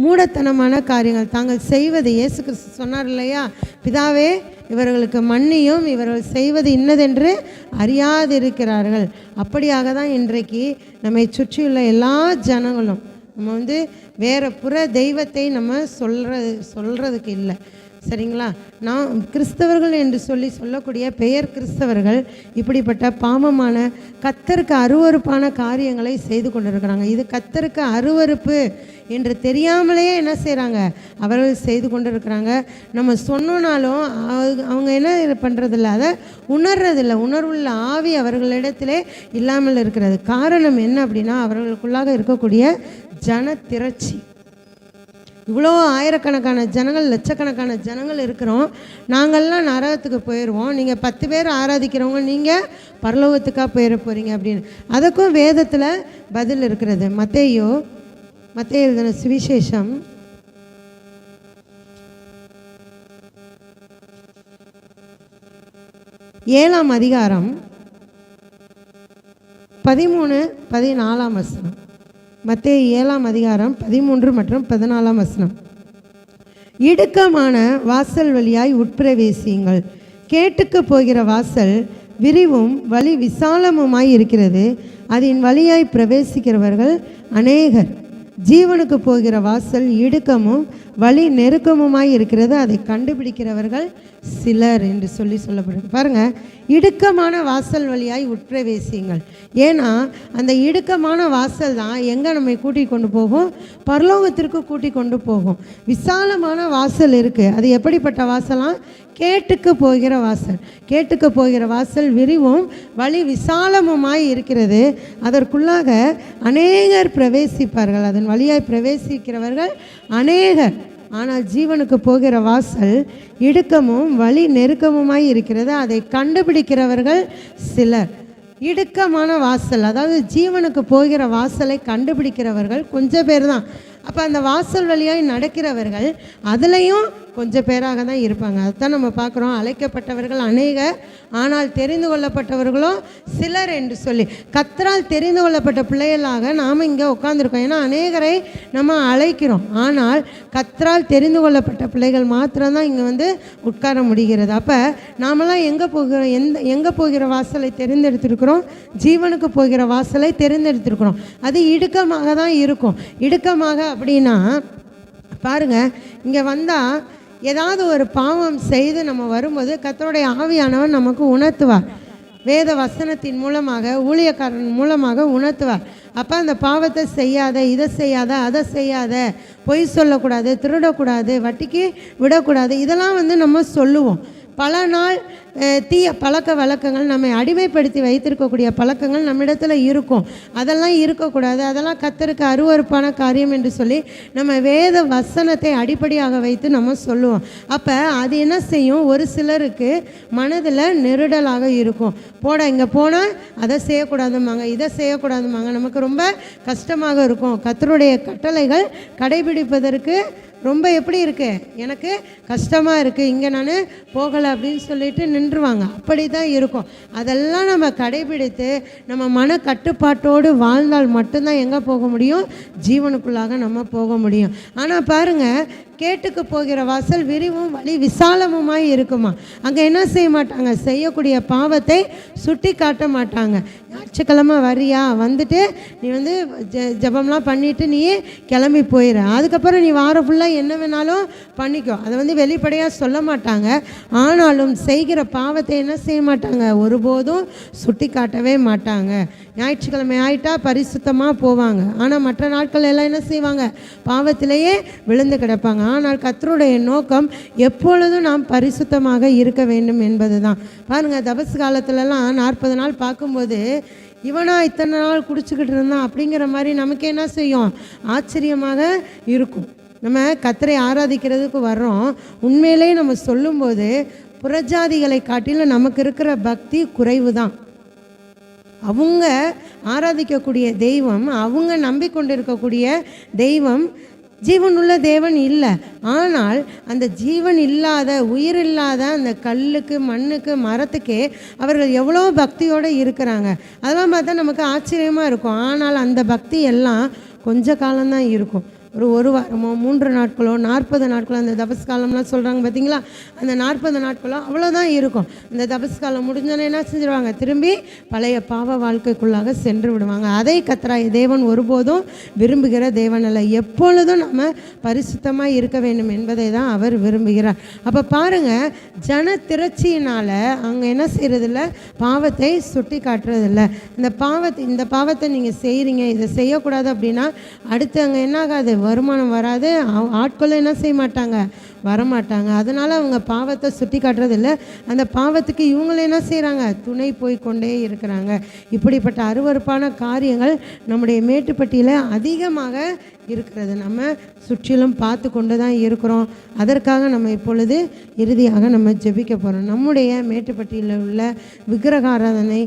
மூடத்தனமான காரியங்கள். தாங்கள் செய்வது இயேசு கிறிஸ்து சொன்னார் இல்லையா? பிதாவே இவர்களுக்கு மன்னியும் இவர்கள் செய்வது இன்னதென்று அறியாதிருக்கிறார்கள். அப்படியாக தான் இன்றைக்கு நம்மை சுற்றியுள்ள எல்லா ஜனங்களும் நம்ம வந்து வேறு புற தெய்வத்தை நம்ம சொல்கிறது சொல்கிறதுக்கு இல்லை. சரிங்களா? நான் கிறிஸ்தவர்கள் என்று சொல்லி சொல்லக்கூடிய பெயர் கிறிஸ்தவர்கள் இப்படிப்பட்ட பாவமான கத்தருக்கு அருவருப்பான காரியங்களை செய்து கொண்டிருக்கிறாங்க. இது கத்தருக்கு அருவருப்பு என்று தெரியாமலேயே என்ன செய்கிறாங்க அவர்கள் செய்து கொண்டிருக்கிறாங்க. நம்ம சொன்னோனாலும் அவங்க- அவங்க என்ன பண்ணுறதில்ல அதை உணர்றதில்ல. உணர்வுள்ள ஆவி அவர்களிடத்திலே இல்லாமல் இருக்கிறது. காரணம் என்ன அப்படின்னா அவர்களுக்குள்ளாக இருக்கக்கூடிய ஜன திரட்சி இவ்வளோ ஆயிரக்கணக்கான ஜனங்கள் லட்சக்கணக்கான ஜனங்கள் இருக்கிறோம். நாங்கள்லாம் நரகத்துக்கு போயிடுவோம் நீங்கள் பத்து பேர் ஆராதிக்கிறவங்க நீங்கள் பரலோகத்துக்காக போயிட போகிறீங்க அப்படின்னு. அதுக்கும் வேதத்தில் பதில் இருக்கிறது. மத்தேயோ மத்திய எழுதின சுவிசேஷம். ஏழாம் அதிகாரம் பதிமூணு பதினாலாம் வசனம். மத்திய ஏழாம் அதிகாரம் பதிமூன்று மற்றும் பதினாலாம் வசனம். இடுக்கமான வாசல் வழியாய் உட்பிரவேசியுங்கள். கேட்டுக்கு போகிற வாசல் விரிவும் வழி விசாலமுமாய் இருக்கிறது. அதன் வழியாய் பிரவேசிக்கிறவர்கள் அநேகர். ஜீவனுக்கு போகிற வாசல் இடுக்கமும் வழி நெருக்கமுமாய் இருக்கிறது. அதை கண்டுபிடிக்கிறவர்கள் சிலர் என்று சொல்லி சொல்லப்படும் பாருங்கள் இடுக்கமான வாசல் வழியாய் உட்பிரவேசியுங்கள். ஏன்னா அந்த இடுக்கமான வாசல் தான் எங்கே நம்மை கூட்டி கொண்டு போகும்? பரலோகத்திற்கு கூட்டி கொண்டு போகும். விசாலமான வாசல் இருக்குது அது எப்படிப்பட்ட வாசலாம் கேட்டுக்கு போகிற வாசல். கேட்டுக்கு போகிற வாசல் விரிவும் வழி விசாலமுமாய் இருக்கிறது. அதற்குள்ளாக அநேகர் பிரவேசிப்பார்கள். அதன் வழியாய் பிரவேசிக்கிறவர்கள் அநேகர். ஆனால் ஜீவனுக்கு போகிற வாசல் இடுக்கமும் வழி நெருக்கமுமாய் இருக்கிறது. அதை கண்டுபிடிக்கிறவர்கள் சிலர். இடுக்கமான வாசல் அதாவது ஜீவனுக்கு போகிற வாசலை கண்டுபிடிக்கிறவர்கள் கொஞ்சம் பேர் தான் அப்போ அந்த வாசல் வழியாய் நடக்கிறவர்கள் அதுலேயும் கொஞ்சம் பேராக தான் இருப்பாங்க. அதுதான் நம்ம பார்க்குறோம். அழைக்கப்பட்டவர்கள் அநேக ஆனால் தெரிந்து கொள்ளப்பட்டவர்களும் சிலர் என்று சொல்லி. கத்தரால் தெரிந்து கொள்ளப்பட்ட பிள்ளைகளாக நாம் இங்கே உட்காந்துருக்கோம் ஏன்னா அநேகரை நம்ம அழைக்கிறோம். ஆனால் கத்தரால் தெரிந்து கொள்ளப்பட்ட பிள்ளைகள் மாத்திரம்தான் இங்கே வந்து உட்கார முடிகிறது. அப்போ நாமெல்லாம் எங்கே போகிறோம் எந்த எங்கே போகிற வாசலை தெரிந்தெடுத்திருக்கிறோம்? ஜீவனுக்கு போகிற வாசலை தெரிந்தெடுத்திருக்கிறோம். அது இடுக்கமாக தான் இருக்கும். இடுக்கமாக அப்படின்னா பாருங்க இங்கே வந்தால் ஏதாவது ஒரு பாவம் செய்து நம்ம வரும்போது கத்தருடைய ஆவியானவன் நமக்கு உணர்த்துவார். வேத வசனத்தின் மூலமாக ஊழியக்காரன் மூலமாக உணர்த்துவார். அப்போ அந்த பாவத்தை செய்யாத இதை செய்யாத அதை செய்யாத பொய் சொல்லக்கூடாது திருடக்கூடாது வட்டிக்கு விடக்கூடாது இதெல்லாம் வந்து நம்ம சொல்லுவோம். பல நாள் தீய பழக்க வழக்கங்கள் நம்மை அடிமைப்படுத்தி வைத்திருக்கக்கூடிய பழக்கங்கள் நம்மிடத்தில் இருக்கும். அதெல்லாம் இருக்கக்கூடாது. அதெல்லாம் கத்தருக்கு அருவருப்பான காரியம் என்று சொல்லி நம்ம வேத வசனத்தை அடிப்படையாக வைத்து நம்ம சொல்லுவோம். அப்போ அது என்ன செய்யும்? ஒரு சிலருக்கு மனதில் நெருடலாக இருக்கும். போட இங்கே போனால் அதை செய்யக்கூடாதுமாங்க இதை செய்யக்கூடாதுமாங்க நமக்கு ரொம்ப கஷ்டமாக இருக்கும். கத்தருடைய கட்டளைகள் கடைபிடிப்பதற்கு ரொம்ப எப்படி இருக்கு? எனக்கு கஷ்டமாக இருக்குது இங்கே நான் போகலை அப்படின்னு சொல்லிட்டு நின்றுவாங்க. அப்படி தான் இருக்கும். அதெல்லாம் நம்ம கடைபிடித்து நம்ம மன கட்டுப்பாட்டோடு வாழ்ந்தால் மட்டும்தான் எங்கே போக முடியும்? ஜீவனுக்குள்ளாக நம்ம போக முடியும். ஆனால் பாருங்கள் கேட்டுக்கு போகிற வாசல் விரிவும் வழி விசாலமுமாய் இருக்குமா? அங்கே என்ன செய்ய மாட்டாங்க? செய்யக்கூடிய பாவத்தை சுட்டி காட்ட மாட்டாங்க. ஞாயிற்றுக்கிழமை வரியா? வந்துட்டு நீ வந்து ஜ ஜபம்லாம் பண்ணிட்டு நீ கிளம்பி போயிடு அதுக்கப்புறம் நீ வாரம் ஃபுல்லாக என்ன வேணாலும் பண்ணிக்கோ. அதை வந்து வெளிப்படையாக சொல்ல மாட்டாங்க. ஆனாலும் செய்கிற பாவத்தை என்ன செய்ய மாட்டாங்க? ஒருபோதும் சுட்டி காட்டவே மாட்டாங்க. ஞாயிற்றுக்கிழமை ஆயிட்டா பரிசுத்தமாக போவாங்க. ஆனால் மற்ற நாட்கள் எல்லாம் என்ன செய்வாங்க? பாவத்திலேயே விழுந்து கிடப்பாங்க. ஆனால் கத்தருடைய நோக்கம் எப்பொழுதும் நாம் பரிசுத்தமாக இருக்க வேண்டும் என்பது தான் பாருங்கள் தபசு காலத்துலலாம் நாற்பது நாள் பார்க்கும்போது இவனா இத்தனை நாள் குடிச்சுக்கிட்டு இருந்தான்? அப்படிங்கிற மாதிரி நமக்கு என்ன செய்யும்? ஆச்சரியமாக இருக்கும். நம்ம கத்தரை ஆராதிக்கிறதுக்கு வர்றோம். உண்மையிலே நம்ம சொல்லும்போது புறஜாதிகளை காட்டிலும் நமக்கு இருக்கிற பக்தி குறைவு தான் அவங்க ஆராதிக்கக்கூடிய தெய்வம் அவங்க நம்பிக்கொண்டிருக்கக்கூடிய தெய்வம் ஜீவனுள்ள தேவன் இல்லை. ஆனால் அந்த ஜீவன் இல்லாத உயிர் இல்லாத அந்த கல்லுக்கு மண்ணுக்கு மரத்துக்கே அவர்கள் எவ்வளோ பக்தியோடு இருக்கிறாங்க. அதெல்லாம் பார்த்தா நமக்கு ஆச்சரியமாக இருக்கும். ஆனால் அந்த பக்தி எல்லாம் கொஞ்ச காலம்தான் இருக்கும். ஒரு ஒரு வாரமோ மூன்று நாட்களோ நாற்பது நாட்களோ அந்த தபஸ் காலம்லாம் சொல்கிறாங்க பார்த்தீங்களா அந்த நாற்பது நாட்களோ அவ்வளோதான் இருக்கும். இந்த தபஸ் காலம் முடிஞ்சோன்னே என்ன செஞ்சிருவாங்க? திரும்பி பழைய பாவ வாழ்க்கைக்குள்ளாக சென்று விடுவாங்க. அதை கத்தராய தேவன் ஒருபோதும் விரும்புகிற தேவன் அல்ல. எப்பொழுதும் நம்ம பரிசுத்தமாக இருக்க வேண்டும் என்பதை தான் அவர் விரும்புகிறார். அப்போ பாருங்கள் ஜன திரட்சியினால் அவங்க என்ன செய்கிறதில்ல பாவத்தை சுட்டி காட்டுறதில்ல. இந்த பாவத்தை இந்த பாவத்தை நீங்கள் செய்கிறீங்க இதை செய்யக்கூடாது அப்படின்னா அடுத்து அங்கே என்ன ஆகாது? வருமானம் வராது. ஆட்களும் என்ன செய்ய மாட்டாங்க? வரமாட்டாங்க. அதனால் அவங்க பாவத்தை சுட்டி காட்டுறதில்ல. அந்த பாவத்துக்கு இவங்களும் என்ன செய்கிறாங்க துணை போய் கொண்டே இருக்கிறாங்க. இப்படிப்பட்ட அருவருப்பான காரியங்கள் நம்முடைய மேட்டுப்பட்டியில் அதிகமாக இருக்கிறது. நம்ம சுற்றிலும் பார்த்து கொண்டு தான் இருக்கிறோம். அதற்காக நம்ம இப்பொழுது இறுதியாக நம்ம ஜெபிக்க போகிறோம் நம்முடைய மேட்டுப்பட்டியில் உள்ள விக்கிரகாராதனை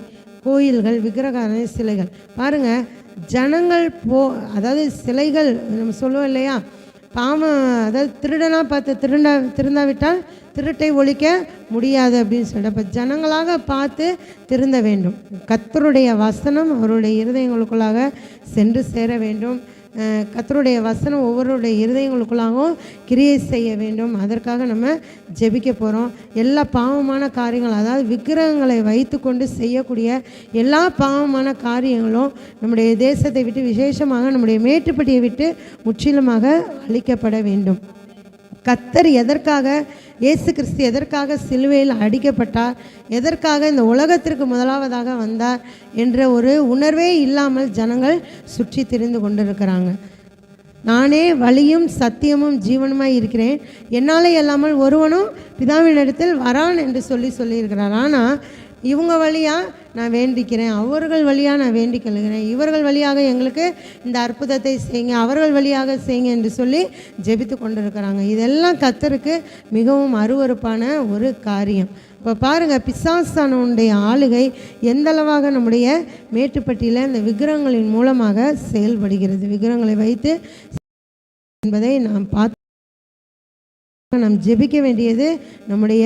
கோயில்கள் விக்கிரகாராதனை சிலைகள். பாருங்கள் ஜனங்கள் போ அதாவது சிலைகள் நம்ம சொல்லுவோம் இல்லையா? பாவம் அதாவது திருடனாக பார்த்து திருண்டா திருந்தாவிட்டால் திருட்டை ஒழிக்க முடியாது அப்படின்னு சொல்லிட்டு அப்போ ஜனங்களாக பார்த்து திருந்த வேண்டும். கத்தருடைய வசனம் அவருடைய இருதயங்களுக்குள்ளாக சென்று சேர வேண்டும். கத்தருடைய வசனம் ஒவ்வொருடைய இருதயங்களுக்குள்ளாகவும் கிரியை செய்ய வேண்டும். அதற்காக நம்ம ஜெபிக்க போகிறோம் எல்லா பாவமான காரியங்கள் அதாவது விக்கிரகங்களை வைத்துக்கொண்டு செய்யக்கூடிய எல்லா பாவமான காரியங்களும் நம்முடைய தேசத்தை விட்டு விசேஷமாக நம்முடைய மேட்டுப்பட்டியை விட்டு முற்றிலுமாக அழிக்கப்பட வேண்டும். கத்தர் எதற்காக இயேசு கிறிஸ்து எதற்காக சிலுவையில் அடிக்கப்பட்டார்? எதற்காக இந்த உலகத்திற்கு முதலாவதாக வந்தார்? என்ற ஒரு உணர்வே இல்லாமல் ஜனங்கள் சுற்றி திரிந்து கொண்டிருக்கிறாங்க. நானே வழியும் சத்தியமும் ஜீவனுமாய் இருக்கிறேன். என்னாலே இல்லாமல் ஒருவனும் பிதாவினிடத்தில் வரான் என்று சொல்லி சொல்லியிருக்கிறார். ஆனால் இவங்க வழியாக நான் வேண்டிக்கிறேன் அவர்கள் வழியாக நான் வேண்டிக்கொள்கிறேன் இவர்கள் வழியாக எங்களுக்கு இந்த அற்புதத்தை செய்யுங்க அவர்கள் வழியாக செய்யுங்க என்று சொல்லி ஜெபித்து கொண்டிருக்கிறாங்க. இதெல்லாம் கத்தருக்கு மிகவும் அருவருப்பான ஒரு காரியம். இப்போ பாருங்கள் பிசாசானுடைய ஆளுகை எந்தளவாக நம்முடைய மேட்டுப்பட்டியில் இந்த விக்கிரகங்களின் மூலமாக செயல்படுகிறது. விக்கிரகங்களை வைத்து என்பதை நாம் பார்த்து நாம் ஜெபிக்க வேண்டியது நம்முடைய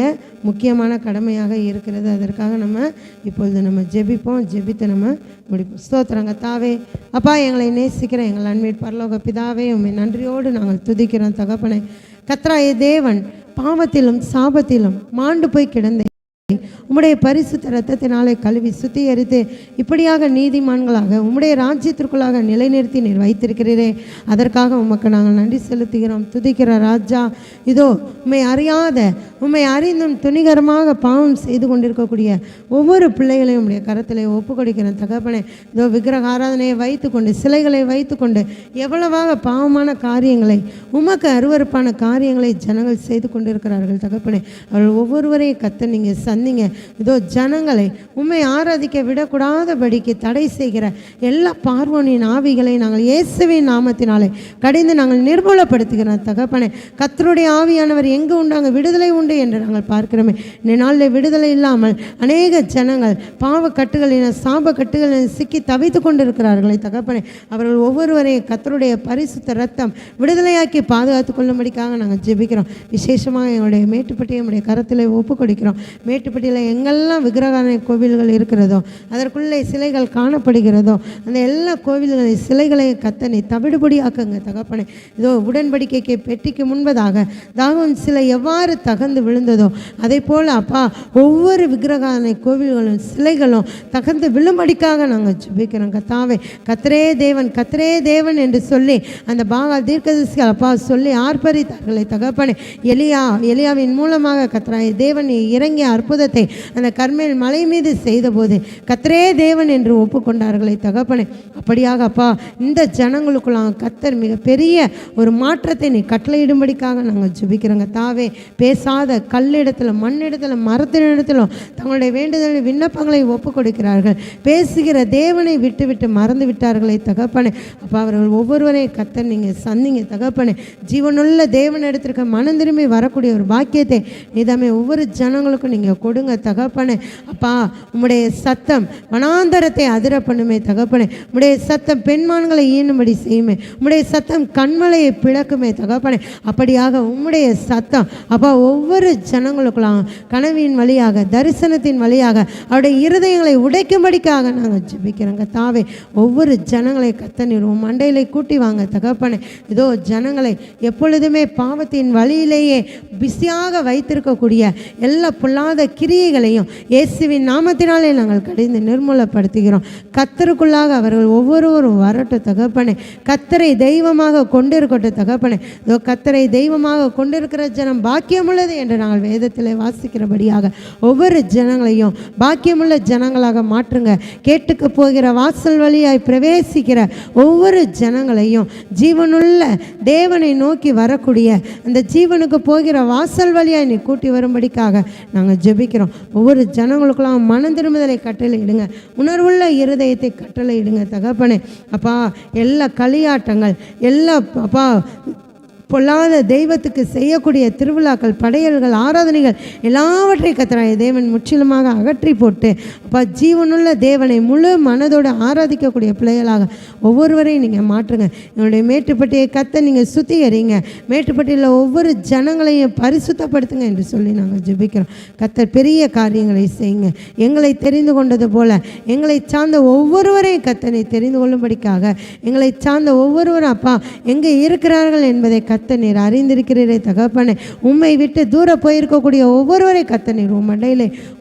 முக்கியமான கடமையாக இருக்கிறது. அதற்காக நம்ம இப்பொழுது நம்ம ஜெபிப்போம். ஜெபித்து நம்ம முடிப்போம். ஸ்தோத்திரங்க தாவே அப்பா எங்களை நேசிக்கிறேன் எங்கள் அன்பின் பரலோக பிதாவே உண்மை நன்றியோடு நாங்கள் துதிக்கிறோம். தகப்பனை கத்ராய தேவன் பாவத்திலும் சாபத்திலும் மாண்டு போய் கிடந்தேன் உம்முடைய பரிசுத்த ரத்தத்தினாலே கழுவி சுத்திகரித்து இப்படியாக நீதிமான்களாக உம்முடைய ராஜ்யத்திற்குள்ளாக நிலைநிறுத்தி நீர் வைத்திருக்கிறீரே. அதற்காக உமக்கு நாங்கள் நன்றி செலுத்துகிறோம். துதிக்கிற ராஜா இதோ உம்மை அறியாத உம்மை அறிந்தும் துணிகரமாக பாவம் செய்து கொண்டிருக்கக்கூடிய ஒவ்வொரு பிள்ளைகளையும் உடைய கரத்திலே ஒப்பு கொடுக்கிறேன் தகப்பனே இதோ விக்கிரக ஆராதனையை வைத்துக்கொண்டு சிலைகளை வைத்துக்கொண்டு எவ்வளவாக பாவமான காரியங்களை உமக்கு அருவருப்பான காரியங்களை ஜனங்கள் செய்து கொண்டிருக்கிறார்கள் தகப்பனே. அவர்கள் ஒவ்வொருவரையும் கத்த நீங்கள் சந்திங்க. இதோ ஜனங்களை உண்மை ஆராதிக்க விடக்கூடாதபடிக்கு தடை செய்கிற எல்லா பார்வோனின் ஆவிகளை நாங்கள் இயேசுவின் நாமத்தினாலே கடிந்து நாங்கள் நிர்மூலப்படுத்துகிறோம் தகப்பனே கத்தருடைய ஆவியானவர் எங்கே உண்டு? அங்கே விடுதலை உண்டு என்று நாங்கள் பார்க்கிறோமே. இந்த நாளில் விடுதலை இல்லாமல் அநேக ஜனங்கள் பாவ கட்டுகளின சாப கட்டுகளில் சிக்கி தவித்து கொண்டிருக்கிறார்களே தகப்பனே. அவர்கள் ஒவ்வொருவரையும் கத்தருடைய பரிசுத்த ரத்தம் விடுதலையாக்கி பாதுகாத்து கொள்ளும்படிக்காக நாங்கள் ஜெபிக்கிறோம். விசேஷமாக எங்களுடைய மேட்டுப்பட்டியை நம்முடைய கரத்தில் ஒப்பு கொடுக்கிறோம் மேட்டுப்பட்டியில் எங்கெல்லாம் விக்கிரகான கோவில்கள் இருக்கிறதோ அதற்குள்ளே சிலைகள் காணப்படுகிறதோ அந்த எல்லா கோவில்களை சிலைகளை கத்தனை தவிடுபடியாக்குங்க தகப்பனே. இதோ உடன்படிக்கைக்கு பெட்டிக்கு முன்பதாக தாகம் சிலை எவ்வாறு தகர்ந்து விழுந்ததோ அதே போல் அப்பா ஒவ்வொரு விக்கிரகான கோவில்களும் சிலைகளும் தகர்ந்து விழும்படிக்காக நாங்கள் ஜெபிக்கிறோம். கத்தாவே கத்திரே தேவன் கத்திரே தேவன் என்று சொல்லி அந்த பாகா தீர்க்கதரிசிகள் அப்பா சொல்லி ஆர்ப்பரித்தார்களே தகப்பனே. எலியா எலியாவின் மூலமாக கத்ராய் தேவன் இறங்கிய அற்புதத்தை அந்த கர்மேல் மலை மீது செய்தபோது கத்தரே தேவன் என்று ஒப்புக்கொண்டார்களே தகப்பனே. அப்படியாக அப்பா இந்த ஜனங்களுக்குலாம் கத்தர் மிக பெரிய ஒரு மாற்றத்தை நீ கட்டளையிடும்படிக்காக நாங்கள் ஜுபிக்கிறோங்க. தாவே பேசாத கல்லிடத்தில் மண்ணிடத்தில் மரத்தினிடத்திலும் தங்களுடைய வேண்டுதல் விண்ணப்பங்களை ஒப்பு கொடுக்கிறார்கள் பேசுகிற தேவனை விட்டு விட்டு மறந்து விட்டார்களே தகப்பனே. அப்போ அவர்கள் ஒவ்வொருவரையும் கத்தர் நீங்கள் சந்திங்க தகப்பனே. ஜீவனுள்ள தேவன் எடுத்திருக்க மனம் திரும்பி வரக்கூடிய ஒரு பாக்கியத்தை நிதாமே ஒவ்வொரு ஜனங்களுக்கும் நீங்கள் கொடுங்க தகப்பனே. அப்பா உம்முடைய சத்தம் வனாந்தரத்தை அதிர பண்ணுமே தகப்பனே. உம்முடைய சத்தம் பெண்மான்களை ஈனும்படி செய்யுமே. உம்முடைய சத்தம் கண்மலையை பிளக்குமே தகப்பனே. அப்படியாக உம்முடைய சத்தம் அப்பா ஒவ்வொரு ஜனங்களுக்குள்ளாம் கனவின் வழியாக தரிசனத்தின் வழியாக அவருடைய இருதயங்களை உடைக்கும்படிக்காக நாங்கள் ஜெபிக்கிறோங்க. தாவே ஒவ்வொரு ஜனங்களை கத்தனிடுவோம் மண்டையிலே கூட்டி வாங்க தகப்பனே. இதோ ஜனங்களை எப்பொழுதுமே பாவத்தின் வழியிலேயே பிஸியாக வைத்திருக்கக்கூடிய எல்லா பொல்லாத கிரியைகளையும் இயேசுவின் நாமத்தினாலே நாங்கள் கடிந்து நிர்மூலப்படுத்துகிறோம். கத்தருக்குள்ளாக அவர்கள் ஒவ்வொருவரும் வரட்டும் தகப்பனே. கத்தரை தெய்வமாக கொண்டிருக்கட்டும் தகப்பனே. இதோ கத்தரை தெய்வமாக கொண்டிருக்கிற ஜனம் பாக்கியமுள்ளது என்று நாங்கள் வேதத்தில் வாசிக்கிறபடியாக ஒவ்வொரு ஜனங்களையும் பாக்கியமுள்ள ஜனங்களாக மாற்றுங்க. கேட்டுக்க போகிற வாசல் வழியாய் பிரவேசிக்கிற ஒவ்வொரு ஜனங்களையும் ஜீவனுள்ள தேவனை நோக்கி வரக்கூடிய அந்த ஜீவனுக்கு போகிற வாசல் வழியாய் நீ கூட்டி வரும்படிக்காக நாங்கள் ஜெபிக்கிறோம். ஒவ்வொரு ஜனங்களுக்கெல்லாம் மன திரும்புதலை கட்டளையிடுங்க. உணர்வுள்ள இருதயத்தை கட்டளையிடுங்க தகப்பனே. அப்பா எல்லா களியாட்டங்கள் எல்லா அப்பா பொல்லாத தெய்வத்துக்கு செய்யக்கூடிய திருவிழாக்கள் படையல்கள் ஆராதனைகள் எல்லாவற்றையும் கத்துறாய் தேவன் முற்றிலுமாக அகற்றி போட்டு அப்போ ஜீவனுள்ள தேவனை முழு மனதோடு ஆராதிக்கக்கூடிய பிள்ளைகளாக ஒவ்வொருவரையும் நீங்கள் மாற்றுங்க. என்னுடைய மேட்டுப்பட்டியை கத்த நீங்கள் சுத்திகரிங்க. மேட்டுப்பட்டியில் ஒவ்வொரு ஜனங்களையும் பரிசுத்தப்படுத்துங்க என்று சொல்லி நாங்கள் ஜெபிக்கிறோம். கத்தர் பெரிய காரியங்களை செய்யுங்க. எங்களை தெரிந்து கொண்டது போல எங்களை சார்ந்த ஒவ்வொருவரையும் கத்தனை தெரிந்து கொள்ளும்படிக்காக எங்களை சார்ந்த ஒவ்வொருவரும் அப்பா எங்கே இருக்கிறார்கள் என்பதை கத்த நீர் அறிந்திருக்கிறீரே தகப்பனே. உண்மை விட்டு தூர போயிருக்கக்கூடிய ஒவ்வொருவரை கத்த நீர் உன்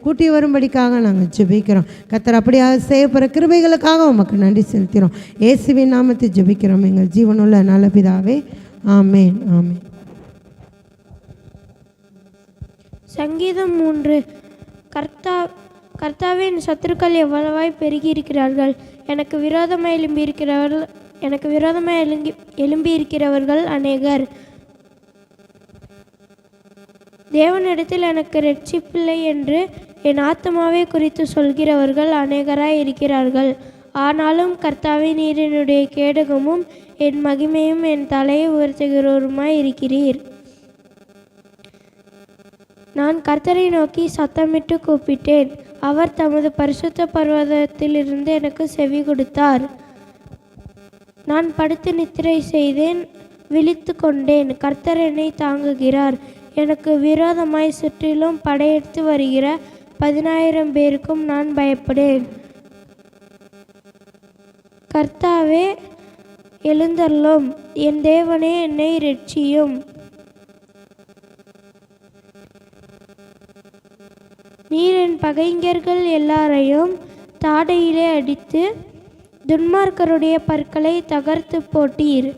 கூட்டி வரும்படிக்காக நாங்கள் ஜெபிக்கிறோம். கத்தர் அப்படியாக செய்யப்படுற கிருபைகளுக்காக உமக்கு நன்றி செலுத்துகிறோம். இயேசுவின் நாமத்தை ஜெபிக்கிறோம். எங்கள் ஜீவனுள்ள நல்ல பிதாவே. ஆமேன் ஆமேன். சங்கீதம் மூன்று. கர்த்தா கர்த்தாவின் சத்துருக்கள் எவ்வளவாய் பெருகியிருக்கிறார்கள் எனக்கு விரோதமாக எழும்பியிருக்கிறவர்கள் எனக்கு விரோதமாய் எழுங்கி எழும்பியிருக்கிறவர்கள் அநேகர். தேவனிடத்தில் எனக்கு ரட்சிப்பில்லை என்று என் ஆத்மாவை குறித்து சொல்கிறவர்கள் அநேகராய் இருக்கிறார்கள். ஆனாலும் கர்த்தாவே நீர் என்னுடைய கேடகமும் என் மகிமையும் என் தலையை உயர்த்துகிறவருமாய் இருக்கிறீர். நான் கர்த்தரை நோக்கி சத்தமிட்டு கூப்பிட்டேன். அவர் தமது பரிசுத்த பர்வதத்திலிருந்து எனக்கு செவி கொடுத்தார். நான் படுத்து நித்திரை செய்தேன் விழித்து கொண்டேன். கர்த்தர் என்னை தாங்குகிறார். எனக்கு விரோதமாய் சுற்றிலும் படையெடுத்து வருகிற பதினாயிரம் பேருக்கும் நான் பயப்படேன். கர்த்தாவே எழுந்தருளும். என் தேவனே என்னை ரட்சியும் நீர் என் பகைஞர்கள் எல்லாரையும் தாடையிலே அடித்து துன்மார்க்கருடைய பற்களை தகர்த்து போட்டீர்.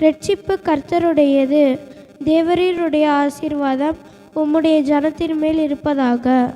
ரட்சிப்பு கர்த்தருடையது. தேவரீருடைய ஆசீர்வாதம் உம்முடைய ஜனத்தின் மேல் இருப்பதாக.